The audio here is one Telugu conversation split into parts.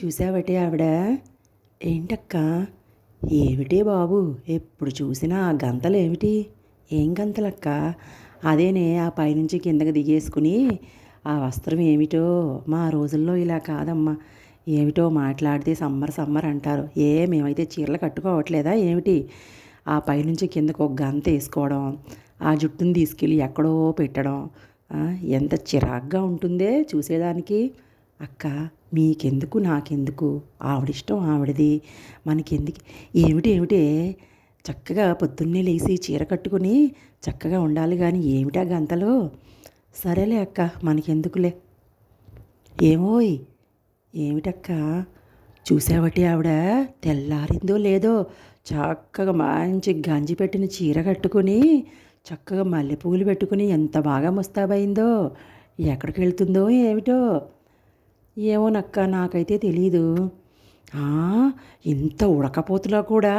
చూసావటే ఆవిడ? ఏంటక్క? ఏమిటి బాబు? ఎప్పుడు చూసినా ఆ గంతలు ఏమిటి ఏం గంతలక్క? అదేనే ఆ పైనుంచి కిందకి దిగేసుకుని ఆ వస్త్రం ఏమిటో? మా రోజుల్లో ఇలా కాదమ్మా. ఏమిటో మాట్లాడితే సమ్మర్ సమ్మర్ అంటారు. ఏ మేమైతే చీరలు కట్టుకోవట్లేదా ఏమిటి? ఆ పైనుంచి కిందకు ఒక గంత వేసుకోవడం ఆ జుట్టుని తీసుకెళ్ళి ఎక్కడో పెట్టడం ఎంత చిరాగ్గా ఉంటుందే చూసేదానికి. అక్క మీకెందుకు నాకెందుకు? ఆవిడిష్టం ఆవిడది. మనకెందుకు? ఏమిటేమిటే చక్కగా పొద్దున్నే లేచి చీర కట్టుకుని చక్కగా ఉండాలి కానీ ఏమిటా గంతలో? సరేలే అక్క మనకెందుకులే. ఏమోయ్ ఏమిటక్క? చూసావటి ఆవిడ? తెల్లారిందో లేదో చక్కగా మంచి గంజి పెట్టిన చీర కట్టుకుని చక్కగా మల్లెపూలు పెట్టుకుని ఎంత బాగా ముస్తాబైందో ఎక్కడికి వెళ్తుందో ఏమిటో? ఏమోనక్క నాకైతే తెలీదు. ఇంత ఉడకపోతులో కూడా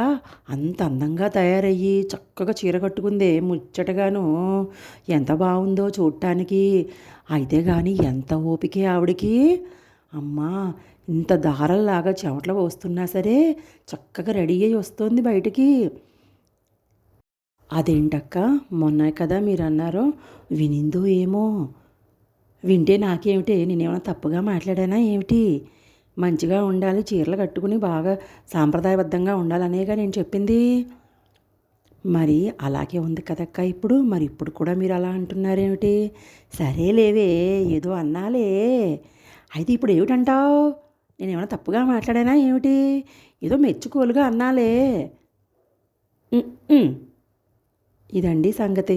అంత అందంగా తయారయ్యి చక్కగా చీర కట్టుకుందే ముచ్చటగాను. ఎంత బాగుందో చూడటానికి అయితే కానీ ఎంత ఓపికే ఆవిడకి. అమ్మా ఇంత దారల్లాగా చెమటలు వస్తున్నా సరే చక్కగా రెడీ అయ్యి వస్తుంది బయటికి. అదేంటక్క మొన్న కదా మీరు అన్నారు వినిందో ఏమో. వింటే నాకేమిటి? నేనేమైనా తప్పుగా మాట్లాడానా ఏమిటి? మంచిగా ఉండాలి చీరలు కట్టుకుని బాగా సాంప్రదాయబద్ధంగా ఉండాలనేగా నేను చెప్పింది. మరి అలాగే ఉంది కదక్క ఇప్పుడు? మరి ఇప్పుడు కూడా మీరు అలా అంటున్నారేమిటి? సరే లేవే ఏదో అన్నాలే. అయితే ఇప్పుడు ఏమిటంటావు? నేనేమైనా తప్పుగా మాట్లాడానా ఏమిటి? ఏదో మెచ్చుకోలుగా అన్నాలే. ఇదండి సంగతి.